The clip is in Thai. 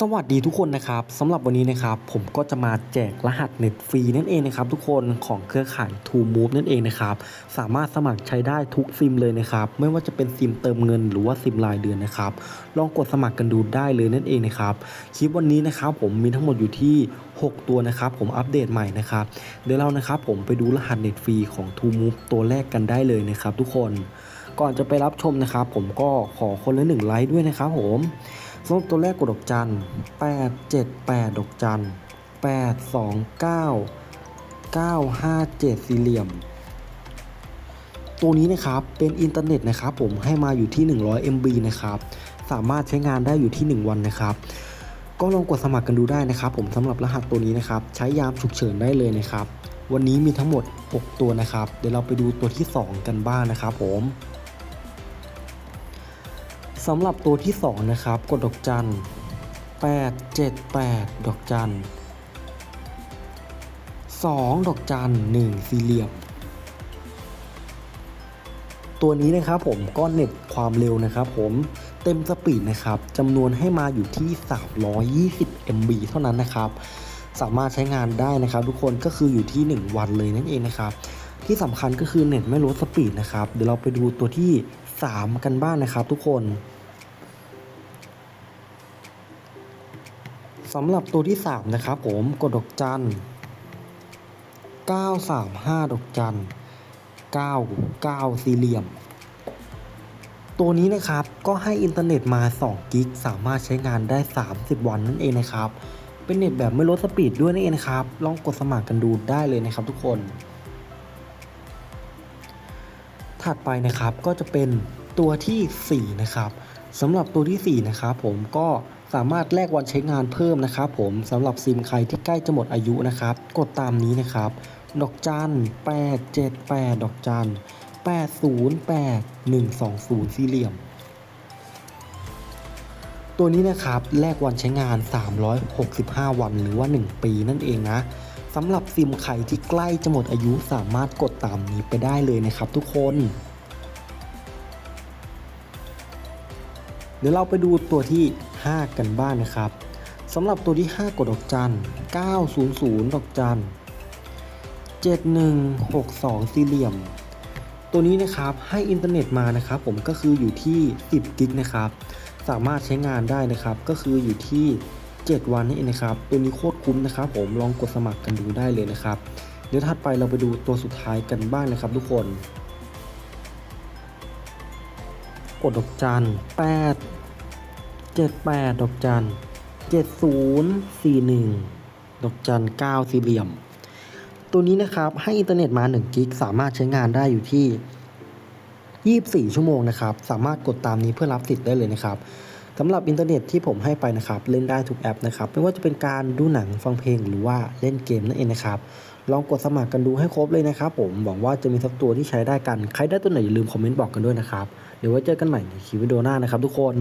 สวัสดีทุกคนนะครับสำหรับวันนี้นะครับผมก็จะมาแจกรหัสเน็ตฟรีนั่นเองนะครับทุกคนของเครือข่าย True Move นั่นเองนะครับสามารถสมัครใช้ได้ทุกซิมเลยนะครับไม่ว่าจะเป็นซิมเติมเงินหรือว่าซิมรายเดือนนะครับลองกดสมัครกันดูได้เลยนั่นเองนะครับคลิปวันนี้นะครับผมมีทั้งหมดอยู่ที่ 6 ตัวนะครับผมอัปเดตใหม่นะครับเดี๋ยวเรานะครับผมไปดูรหัสเน็ตฟรีของ True Move ตัวแรกกันได้เลยนะครับทุกคนก่อนจะไปรับชมนะครับผมก็ขอคนละหนึ่งไลค์ด้วยนะครับผม สำหรับตัวแรกกดดอกจัน8 7 8ดอกจัน8 2 9 9 5 7สี่เหลี่ยม ตัวนี้นะครับ เป็นอินเทอร์เน็ตนะครับผมให้มาอยู่ที่ 100 MB นะครับ สามารถใช้งานได้อยู่ที่ 1 วันนะครับก็ลองกดสมัครกันดูได้นะครับ ผมสำหรับรหัสตัวนี้นะครับ ใช้ยามฉุกเฉินได้เลยนะครับ วันนี้มีทั้งหมด 6 ตัวนะครับ เดี๋ยวเราไปดูตัวที่ 2 กันบ้างนะครับผม สำหรับตัวที่ 2 นะครับ กดดอกจัน 8 7 8 ดอกจัน 2 ดอกจัน 1 สี่เหลี่ยม ตัวนี้นะครับผมก็เน็ตความเร็วนะครับผมเต็มสปีดนะครับจำนวนให้มาอยู่ที่ 320 MB เท่านั้นนะครับ สามารถใช้งานได้นะครับ ทุกคนก็คืออยู่ที่ 1 วันเลยนั่นเองนะครับ ที่สำคัญก็คือเน็ตไม่ลดสปีดนะครับ เดี๋ยวเราไปดูตัวที่ 3 กันบ้างนะครับทุกคน สำหรับตัวที่ 3 นะครับผมกดดอกจัน 935 ดอกจัน 99 สี่เหลี่ยม ตัวนี้นะครับก็ให้อินเทอร์เน็ตมา2กิกสามารถใช้งานได้ 30 วันนั่นเองนะครับ เป็นเน็ตแบบไม่ลดสปีดด้วยนั่นเองนะครับ ลองกดสมัครกันดูได้เลยนะครับทุกคน ถัดไปนะครับก็จะเป็นตัวที่ 4 นะครับ สำหรับตัวที่ 4 นะครับผมก็สามารถแลกวันใช้งานเพิ่มนะครับผมสำหรับซิมใครที่ใกล้จะหมดอายุนะครับ กดตามนี้นะครับ ดอกจัน8 7 8 ดอกจัน808 120 สี่เหลี่ยม ตัวนี้นะครับแลกวันใช้งาน 365 วันหรือว่า 1 ปีนั่นเองนะสำหรับซิมใครที่ใกล้จะหมดอายุสามารถกดตามนี้ไปได้เลยนะครับทุกคน เดี๋ยวเราไปดูตัวที่ 5 กันบ้างนนะครับสำหรับตัวที่ 5 กดดอกจัน 900 ดอกจัน 7162 สี่เหลี่ยม ตัวนี้นะครับให้อินเทอร์เน็ตมานะครับ ผมก็คืออยู่ที่ 10 กิกนะครับ สามารถใช้งานได้นะครับ ก็คืออยู่ที่ 7 วันนี่เองนะครับ ตัวนี้โคตรคุ้มนะครับ ผมลองกดสมัครกันดูได้เลยนะครับ เดี๋ยวถัดไปเราไปดูตัวสุดท้ายกันบ้างนะครับ ทุกคน กดดอกจัน8 78ดอกจัน7041ดอกจัน9สี่เหลี่ยม ตัวนี้นะครับให้อินเทอร์เน็ตมา1กิกสามารถใช้งานได้อยู่ที่ 24 ชั่วโมงนะครับ สามารถกดตามนี้เพื่อรับสิทธิ์ได้เลยนะครับสำหรับอินเทอร์เน็ตที่ผมให้ไปนะครับ เล่นได้ทุกแอปนะครับ ไม่ว่าจะเป็นการดูหนังฟังเพลงหรือว่าเล่นเกมนั่นเองนะครับ ลองกดสมัครกันดูให้ครบเลยนะครับผมหวังว่าจะมีสักตัวที่ใช้ได้กัน ใครได้ตัวไหนอย่าลืมคอมเมนต์บอกกันด้วยนะครับเดี๋ยวไว้เจอกันใหม่ในคลิปวิดีโอหน้านะครับทุกคน